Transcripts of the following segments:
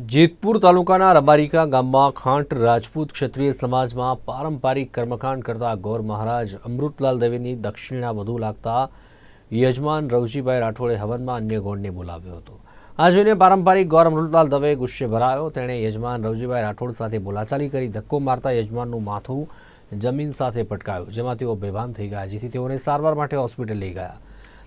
જેતપુર તાલુકાના રબારિકા ગામમાં ખાંટ રાજપૂત ક્ષત્રિય સમાજમાં પારંપરિક કર્મકાંડ કરતા ગૌર મહારાજ અમૃતલાલ દેવીની દક્ષિણા વધુ લાગતા યજમાન રવજીભાઈ રાઠોડે હવનમાં અન્ય ગોળને બોલાવ્યો હતો. આ જોઈને પારંપરિક ગૌર અમૃતલાલ દવે ગુસ્સે ભરાયો. તેણે યજમાન રવજીભાઈ રાઠોડ સાથે બોલાચાલી કરી ધક્કો મારતા યજમાનનું માથું જમીન સાથે પટકાયું, જેમાં તેઓ બેભાન થઈ ગયા, જેથી તેઓને સારવાર માટે હોસ્પિટલ લઈ ગયા.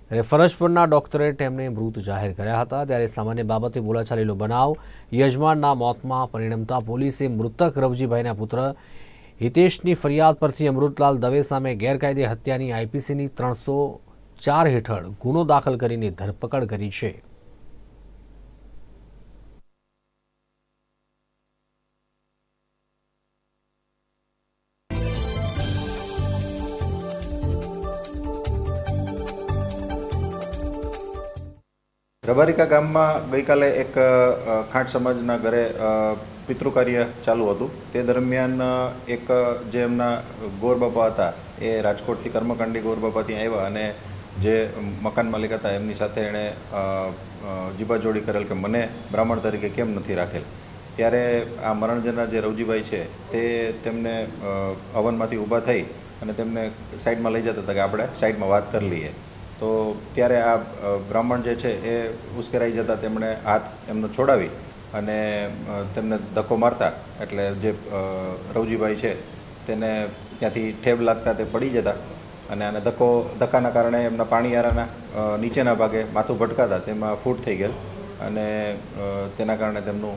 ત્યારે ફરજ પરના ડોક્ટરે તેમને મૃત જાહેર કર્યા હતા. ત્યારે સામાન્ય બાબતે બોલાચાલીનો બનાવ, યજમાનના મોતમાં પરિણમતા પોલીસે મૃતક રવજીભાઈના પુત્ર હિતેશની ફરિયાદ પરથી અમૃતલાલ દવે સામે ગેરકાયદે હત્યાની આઈપીસીની ત્રણસો ચાર હેઠળ ગુનો દાખલ કરીને ધરપકડ કરી છે. રબારિકા ગામમાં ગઈકાલે એક ખાંટ સમાજના ઘરે પિતૃકાર્ય ચાલુ હતું. તે દરમિયાન એક જે એમના ગોરબાપા હતા, એ રાજકોટથી કર્મકાંડી ગોરબાપા ત્યાં આવ્યા અને જે મકાન માલિક હતા, એમની સાથે એણે જીબાજોડી કરેલ કે મને બ્રાહ્મણ તરીકે કેમ નથી રાખેલ? ત્યારે આ મરણજના જે રવજીભાઈ છે, તે તેમને અવનમાંથી ઊભા થઈ અને તેમને સાઈડમાં લઈ જતા હતા કે આપણે સાઈડમાં વાત કરી લઈએ. તો ત્યારે આ બ્રાહ્મણ જે છે એ ઉશ્કેરાઈ જતા તેમણે હાથ એમનો છોડાવી અને તેમને ધક્કો મારતા. એટલે જે રવજીભાઈ છે તેને ત્યાંથી ઠેબ લાગતા તે પડી જતા અને આને ધક્કો, ધક્કાના કારણે એમના પાણીયારાના નીચેના ભાગે માથું ભટકાતા. તેમાં ફૂટ થઈ ગયેલ અને તેના કારણે તેમનું